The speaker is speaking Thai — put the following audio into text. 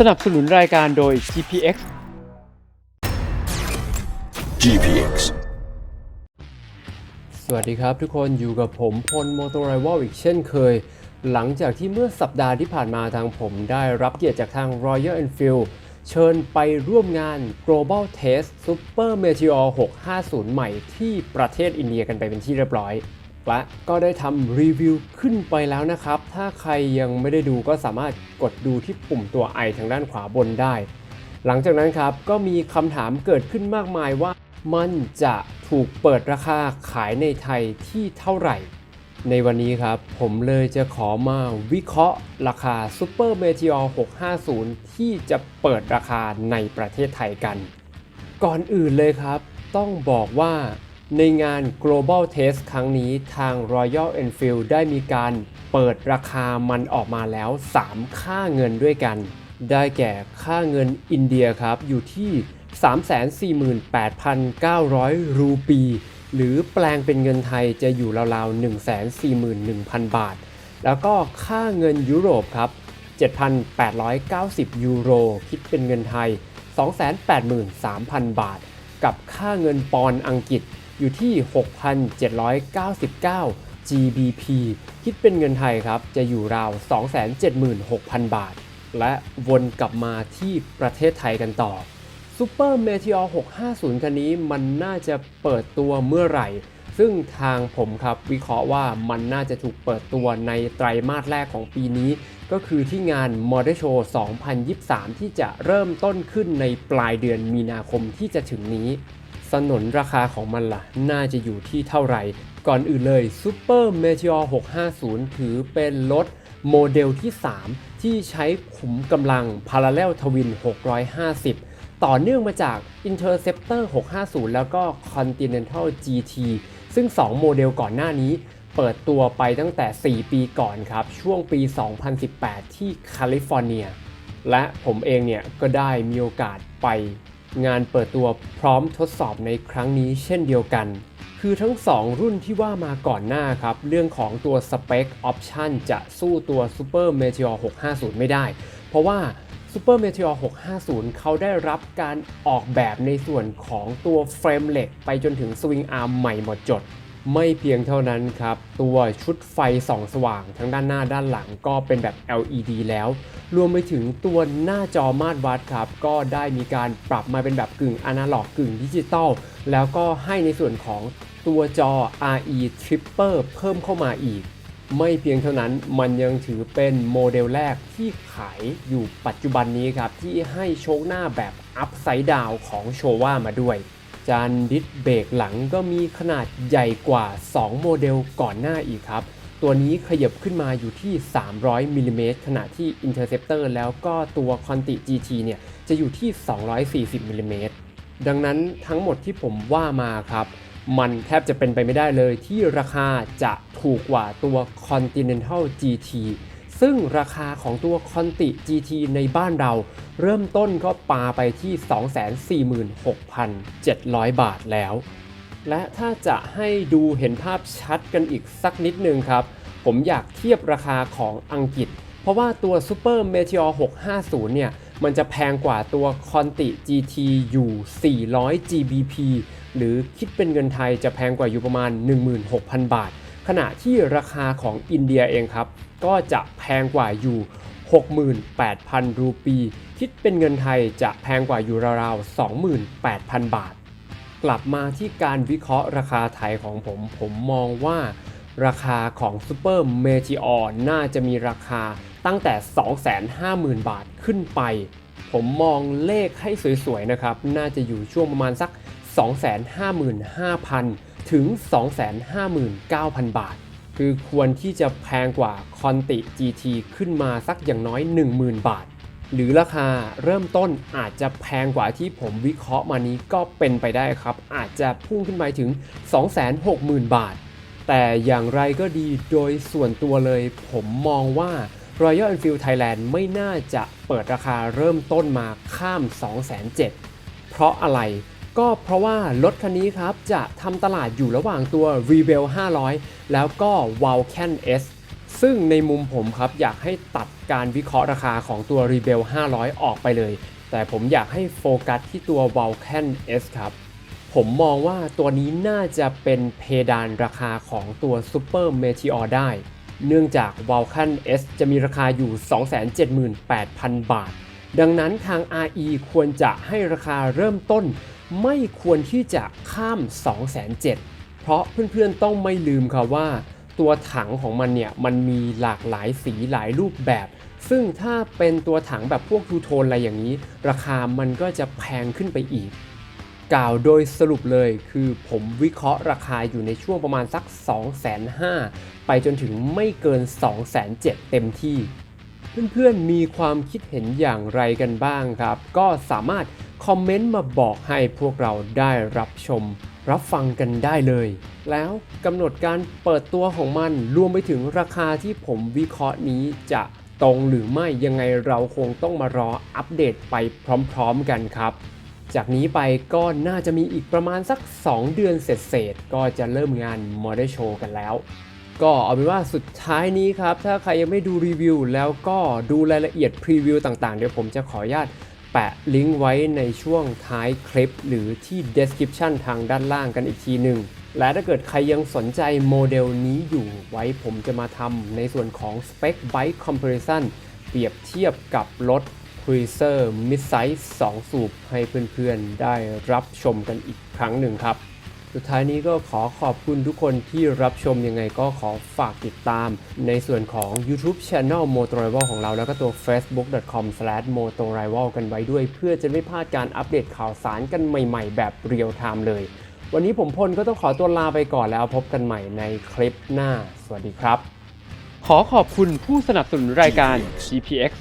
สนับสนุนรายการโดย GPX GPX สวัสดีครับทุกคนอยู่กับผมพลโมโตไรว a ลอีกเช่นเคย หลังจากที่เมื่อสัปดาห์ที่ผ่านมาทางผมได้รับเกียรติจากทาง Royal Enfield เชิญไปร่วมงาน Global Test Super Meteor 650 ใหม่ที่ประเทศอินเดียกันไปเป็นที่เรียบร้อย และก็ได้ทำรีวิวขึ้นไปแล้วนะครับ ถ้าใครยังไม่ได้ดูก็สามารถกดดูที่ปุ่มตัว I ทางด้านขวาบนได้ หลังจากนั้นครับก็มีคำถามเกิดขึ้นมากมายว่า มันจะถูกเปิดราคาขายในไทยที่เท่าไหร่ ในวันนี้ครับ ผมเลยจะขอมาวิเคราะห์ราคา Super Meteor 650 ที่จะเปิดราคาในประเทศไทยกัน ก่อนอื่นเลยครับ ต้องบอกว่า ในงาน Global Test ครั้งนี้ทาง Royal Enfield ได้มีการเปิดราคามันออกมาแล้ว 3 ค่าเงินด้วยกัน ได้แก่ค่าเงินอินเดียครับ อยู่ที่ 348,900 รูปี หรือแปลงเป็นเงินไทยจะอยู่ราวๆ 141,000 บาท แล้วก็ค่าเงินยุโรปครับ 7,890 ยูโร คิดเป็นเงินไทย 283,000 บาท กับค่าเงินปอนด์อังกฤษ อยู่ที่ 6,799 GBP คิดเป็นเงินไทยครับ จะอยู่ราว 276,000 บาท และวนกลับมาที่ประเทศไทยกันต่อ Super Meteor 650 คันนี้มันน่าจะเปิดตัวเมื่อไหร่ ซึ่งทางผมครับวิเคราะห์ว่ามันน่าจะถูกเปิดตัวในไตรมาสแรกของปีนี้ ก็คือที่งาน Model Show 2023 ที่จะเริ่มต้นขึ้นในปลายเดือนมีนาคมที่จะถึงนี้ สนนราคาของมันล่ะ น่าจะอยู่ที่เท่าไหร่ ก่อนอื่นเลย Super Meteor 650 ถือเป็นรถโมเดลที่ 3 ที่ใช้ขุมกำลัง Parallel Twin 650 ต่อเนื่องมาจาก Interceptor 650 แล้วก็ Continental GT ซึ่ง 2 โมเดลก่อนหน้านี้เปิดตัวไปตั้งแต่ 4 ปีก่อนครับ ช่วงปี 2018 ที่แคลิฟอร์เนีย และผมเองเนี่ยก็ได้มีโอกาสไป งานเปิดตัวพร้อมทดสอบในครั้งนี้เช่นเดียวกัน คือทั้ง 2 รุ่นที่ว่ามาก่อนหน้าครับ เรื่องของตัวสเปคออปชันจะสู้ตัว Super Meteor 650 ไม่ได้ เพราะว่า Super Meteor 650 เขาได้รับการออกแบบในส่วนของตัวเฟรมเหล็กไปจนถึงสวิงอาร์มใหม่หมดจด ไม่เพียงเท่านั้นครับ ตัวชุดไฟส่องสว่างทั้งด้านหน้าด้านหลังก็เป็นแบบ LED แล้ว รวมไปถึงตัวหน้าจอมาตรวัดครับ ก็ได้มีการปรับมาเป็นแบบกึ่งอนาล็อกกึ่งดิจิตอลแล้วก็ให้ในส่วนของตัวจอ RE Tripper เพิ่มเข้ามาอีก ไม่เพียงเท่านั้นมันยังถือเป็นโมเดลแรกที่ขายอยู่ปัจจุบันนี้ครับ ที่ให้โชคหน้าแบบอัพไซด์ดาวของโชว่ามาด้วย จานดิสเบรกหลังก็มีขนาดใหญ่กว่า 2 โมเดลก่อนหน้าอีกครับ ตัวนี้ขยับขึ้นมาอยู่ที่ 300มิลลิเมตรขณะที่ Interceptor แล้วก็ตัว Conti GT เนี่ยจะอยู่ที่ 240มิลลิเมตรดังนั้นทั้งหมดที่ผมว่ามาครับ มันแทบจะเป็นไปไม่ได้เลยที่ราคาจะถูกกว่าตัว Continental GT ซึ่งราคาของตัว Conti GT ในบ้านเรา เริ่มต้นก็ปาไปที่ 246,700 บาทแล้ว และถ้าจะให้ดูเห็นภาพชัดกันอีกสักนิดนึงครับ ผมอยากเทียบราคาของอังกฤษ เพราะว่าตัว Super Meteor 650 เนี่ย มันจะแพงกว่าตัว Conti GT อยู่ 400 GBP หรือคิดเป็นเงินไทยจะแพงกว่าอยู่ประมาณ 16,000 บาท ขณะที่ราคาของอินเดียเองครับ ก็จะแพงกว่าอยู่ 68,000 รูปี คิดเป็นเงินไทยจะแพงกว่าอยู่ราวๆ 28,000 บาท กลับมาที่การวิเคราะห์ราคาไทยของผม ผมมองว่าราคาของ Super Meteor น่าจะมีราคาตั้งแต่ 250,000 บาทขึ้นไป ผมมองเลขให้สวยๆนะครับ น่าจะอยู่ช่วงประมาณสัก 255,000 ถึง 259,000 บาท คือควรที่จะแพงกว่า Conti GT ขึ้นมาสักอย่างน้อย 10,000 บาท หรือราคาเริ่มต้นอาจจะแพงกว่าที่ผมวิเคราะห์มานี้ก็เป็นไปได้ครับ อาจจะพุ่งขึ้นไปถึง 260,000 บาท แต่อย่างไรก็ดีโดยส่วนตัวเลย ผมมองว่า Royal Enfield Thailand ไม่น่าจะเปิดราคาเริ่มต้นมาข้าม 207,000เพราะอะไร ก็เพราะว่ารถคันนี้ครับ จะทำตลาดอยู่ระหว่างตัว Rebel 500 แล้วก็ Vulcan S ซึ่งในมุมผมครับอยากให้ตัดการวิเคราะห์ราคาของตัว Rebel 500 ออกไปเลย แต่ผมอยากให้โฟกัสที่ตัว Vulcan S ครับ ผมมองว่าตัวนี้น่าจะเป็นเพดานราคาของตัว Super Meteor ได้ เนื่องจาก Vulcan S จะมีราคาอยู่ 278,000 บาท ดังนั้นทาง RE ควรจะให้ราคาเริ่มต้น ไม่ควรที่จะข้าม 207,000เพราะเพื่อนๆต้องไม่ลืมครับว่า ตัวถังของมันเนี่ยมันมีหลากหลายสีหลายรูปแบบ ซึ่งถ้าเป็นตัวถังแบบพวกทูโทนอะไรอย่างนี้ ราคามันก็จะแพงขึ้นไปอีก กล่าวโดยสรุปเลยคือผมวิเคราะห์ราคาอยู่ในช่วงประมาณสัก 2,500ไปจนถึงไม่เกิน 2,700เต็มที่ เพื่อนๆมีความคิดเห็นอย่างไรกันบ้างครับ ก็สามารถ คอมเมนต์มาบอกให้พวกเราได้รับชม รับฟังกันได้เลย แล้วกำหนดการเปิดตัวของมันรวมไปถึงราคาที่ผมวิเคราะห์นี้จะตรงหรือไม่ยังไงเราคงต้องมารออัปเดตไปพร้อมๆกันครับ จากนี้ไปก็น่าจะมีอีกประมาณสัก 2 เดือนเสร็จๆก็จะเริ่มงาน Model Show กันแล้ว ก็เอาเป็นว่าสุดท้ายนี้ครับ ถ้าใครยังไม่ดูรีวิวแล้วก็ดูรายละเอียดพรีวิวต่างๆ เดี๋ยวผมจะขออนุญาต แปะลิงก์ไว้ในช่วงท้ายคลิป หรือที่ description ทางด้านล่างกันอีกทีหนึ่ง และถ้าเกิดใครยังสนใจโมเดลนี้อยู่ไว้ผมจะมาทำในส่วนของ Spec Bike Comparison เปรียบเทียบกับรถ Cruiser Midsize 2 สูบให้เพื่อนๆ ได้รับชมกันอีกครั้งหนึ่งครับ สุดท้ายนี้ก็ขอขอบคุณทุกคนที่รับชมยังไงก็ขอฝากติดตาม ในส่วนของ YouTube Channel Motor Rival ของเรา แล้วก็ตัว facebook.com/motorrival กันไว้ด้วย เพื่อจะไม่พลาดการอัปเดตข่าวสารกันใหม่ๆ แบบเรียลไทม์เลย วันนี้ผมพลก็ต้องขอตัวลาไปก่อนแล้วพบกันใหม่ในคลิปหน้า สวัสดีครับ ขอขอบคุณผู้สนับสนุนรายการ GPX